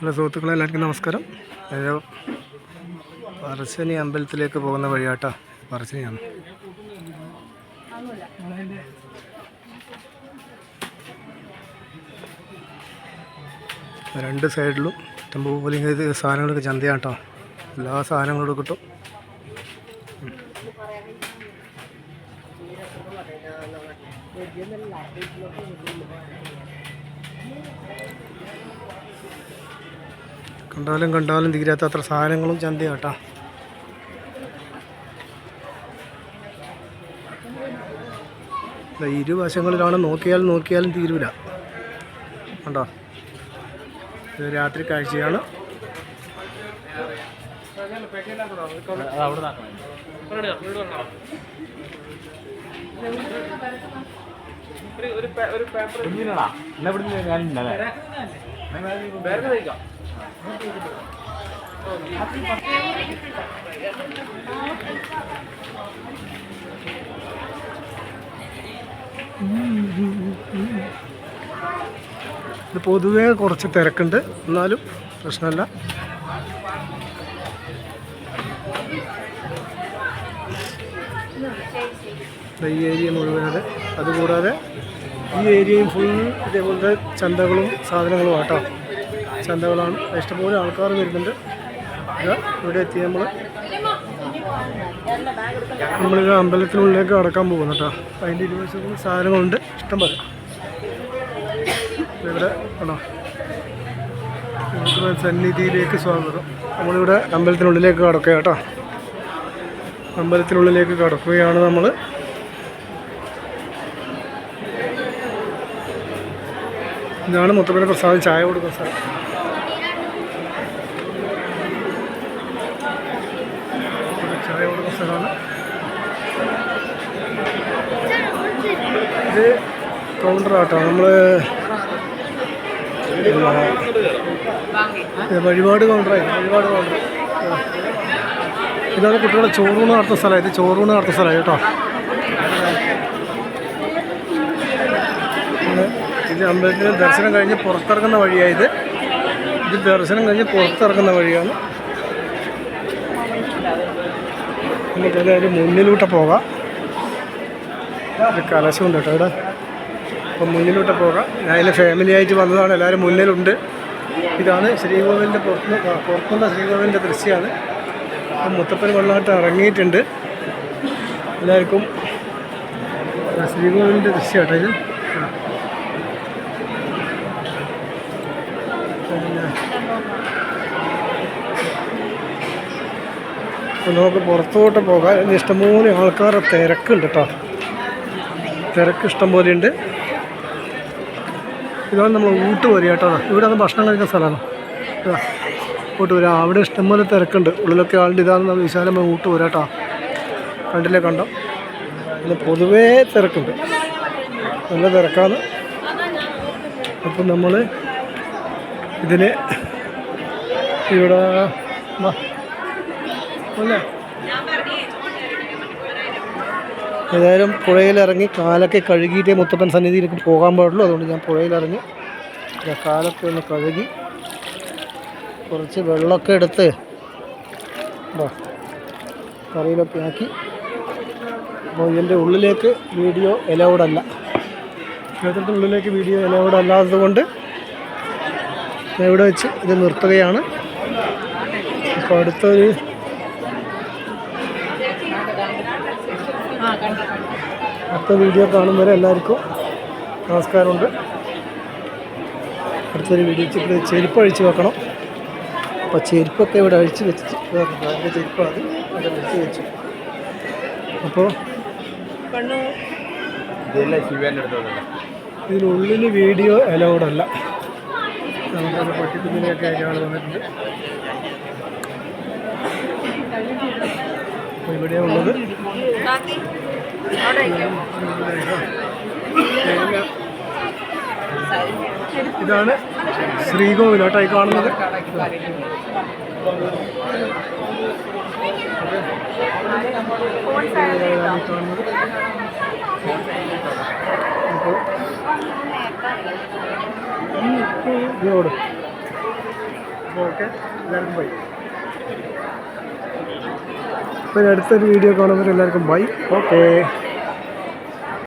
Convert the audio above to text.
Hello സുഹൃത്തുക്കളെ എല്ലാവർക്കും നമസ്കാരം. ഹലോ പറശ്ശനി അമ്പലത്തിലേക്ക് പോകുന്ന വഴിയാട്ടാ. പറശ്ശനിയാണ്. രണ്ട് സൈഡിലും ടെമ്പോ പോലെ ഇത് സാധനങ്ങളൊക്കെ ചന്തയാട്ടോ. എല്ലാ സാധനങ്ങളും കിട്ടും. കണ്ടാലും കണ്ടാലും തീരാത്ത അത്ര സാധനങ്ങളും ചന്തയാട്ടാ. ഇരുവശങ്ങളിലാണ് നോക്കിയാലും നോക്കിയാലും തീരൂല. കണ്ടോ? ഇത് രാത്രി കാഴ്ചയാണ്. ഇത് പൊതുവേ കുറച്ച് തിരക്കുണ്ട്. എന്നാലും പ്രശ്നമല്ല. ഈ ഏരിയ മുഴുവനത് അതുകൂടാതെ ഈ ഏരിയയും ഫുൾ ഇതേപോലത്തെ ചന്തകളും സാധനങ്ങളും ആട്ടോ. ചന്തകളാണ്. ഇഷ്ടംപോലെ ആൾക്കാർ വരുന്നുണ്ട്. ഇവിടെ എത്തി നമ്മൾ നമ്മളിത് അമ്പലത്തിനുള്ളിലേക്ക് കടക്കാൻ പോകുന്നു കേട്ടോ. അതിന്റെ ഇരുവശത്തും സാധനങ്ങളുണ്ട്. ഇഷ്ടം പോലെ. ഇവിടെ ആണോ സന്നിധിയിലേക്ക് സ്വാഗതം. നമ്മളിവിടെ അമ്പലത്തിനുള്ളിലേക്ക് കടക്കുക കേട്ടോ. അമ്പലത്തിനുള്ളിലേക്ക് കടക്കുകയാണ് നമ്മൾ ഇതാണ് മൊത്തപ്പെട്ട പ്രസാദം. ചായ കൊടുക്കുന്ന സ്ഥലം. കൊടുക്കുന്ന സ്ഥലമാണ് ഇത് കൗണ്ടറാട്ടോ നമ്മൾ വഴിപാട് കൗണ്ടറായി വഴിപാട് കൗണ്ടർ ഇതാണ് കുട്ടികളെ ചോറൂണ് നടത്തുന്ന സ്ഥലമായി ഇത് ചോറൂണ് നടത്തുന്ന സ്ഥലമായി കേട്ടോ. ഇത് അമ്പലത്തിന് ദർശനം കഴിഞ്ഞ് പുറത്തിറങ്ങുന്ന വഴിയായത് ഇത് ദർശനം കഴിഞ്ഞ് പുറത്തിറങ്ങുന്ന വഴിയാണ്. നമുക്ക് എല്ലാവരും മുന്നിലൂട്ട് പോകാം. ഒരു കലശമുണ്ട് കേട്ടോ ഇവിടെ. അപ്പം മുന്നിലോട്ട് പോകാം. ഞാൻ അതിൽ ഫാമിലി ആയിട്ട് വന്നതാണ്. എല്ലാവരും മുന്നിലുണ്ട്. ഇതാണ് ശ്രീകോവിലിന്റെ പുറത്ത് പുറത്തുള്ള ശ്രീകോവിലിന്റെ ദൃശ്യമാണ്. അപ്പം മുത്തപ്പൻ വെള്ളമായിട്ട് ഇറങ്ങിയിട്ടുണ്ട്. എല്ലാവർക്കും ശ്രീകോവിലിന്റെ ദൃശ്യം കേട്ടോ ഇത് അപ്പം നമുക്ക് പുറത്തോട്ട് പോകാൻ ഇഷ്ടംപോലെ ആൾക്കാരുടെ തിരക്കുണ്ട് കേട്ടോ തിരക്ക് ഇഷ്ടംപോലെ ഉണ്ട്. ഇതാണ് നമ്മൾ ഊട്ട് വരിക കേട്ടോ ഇവിടെ അത് ഭക്ഷണം കഴിക്കുന്ന സ്ഥലമാണ്. ഊട്ട് വരിക അവിടെ ഇഷ്ടംപോലെ തിരക്കുണ്ട്. ഉള്ളിലൊക്കെ ആളുടെ ഇതാണ് നമ്മൾ വിശാലമായി ഊട്ട് വരിക കേട്ടോ കണ്ടില്ലേ കണ്ടോ? പിന്നെ പൊതുവേ തിരക്കുണ്ട്. നല്ല തിരക്കാണ്. അപ്പം നമ്മൾ ഇതിന് ഇവിടെ. അല്ലേ? ഏതായാലും പുഴയിലിറങ്ങി കാലൊക്കെ കഴുകിയിട്ടേ മുത്തപ്പൻ സന്നിധിയിലേക്ക് പോകാൻ പാടുള്ളൂ. അതുകൊണ്ട് ഞാൻ പുഴയിലിറങ്ങി. കാലൊക്കെ ഒന്ന് കഴുകി കുറച്ച് വെള്ളമൊക്കെ എടുത്ത് കറിയിലൊക്കെ ആക്കി. അപ്പോൾ ഇതിന്റെ ഉള്ളിലേക്ക് വീഡിയോ എലൗഡ് അല്ല. ക്ഷേത്രത്തിന്റെ ഉള്ളിലേക്ക് വീഡിയോ അല്ലാത്തത് കൊണ്ട് ഇവിടെ വെച്ച് ഇത് നിർത്തുകയാണ്. അപ്പോൾ അടുത്തൊരു അടുത്ത വീഡിയോ കാണുന്നവരെ വരെ എല്ലാവർക്കും നമസ്കാരമുണ്ട്. അടുത്തൊരു വീഡിയോ വെച്ചിട്ട് ചെരുപ്പ് അഴിച്ച് വെക്കണം. അപ്പോൾ ചെരുപ്പൊക്കെ ഇവിടെ അഴിച്ച് വെച്ച് അതിന്റെ ചെരുപ്പാണ് അത് അവിടെ വെച്ച് വെച്ചു. അപ്പോൾ ഇതിനുള്ളിൽ വീഡിയോ അലൗഡല്ല അല്ല. നമുക്കത് പട്ടിക്കുഞ്ഞിനെയൊക്കെ അയാൾ വന്നിട്ടുണ്ട്. അപ്പോൾ ഇവിടെ ഉള്ളത്. ഇതാണ് ശ്രീകോവിലോട്ടായി കാണുന്നത്. ഓക്കെ. എല്ലാവർക്കും ബൈ അപ്പോൾ അടുത്തൊരു വീഡിയോ കാണുമ്പോൾ എല്ലാവർക്കും ബൈ ഓക്കേ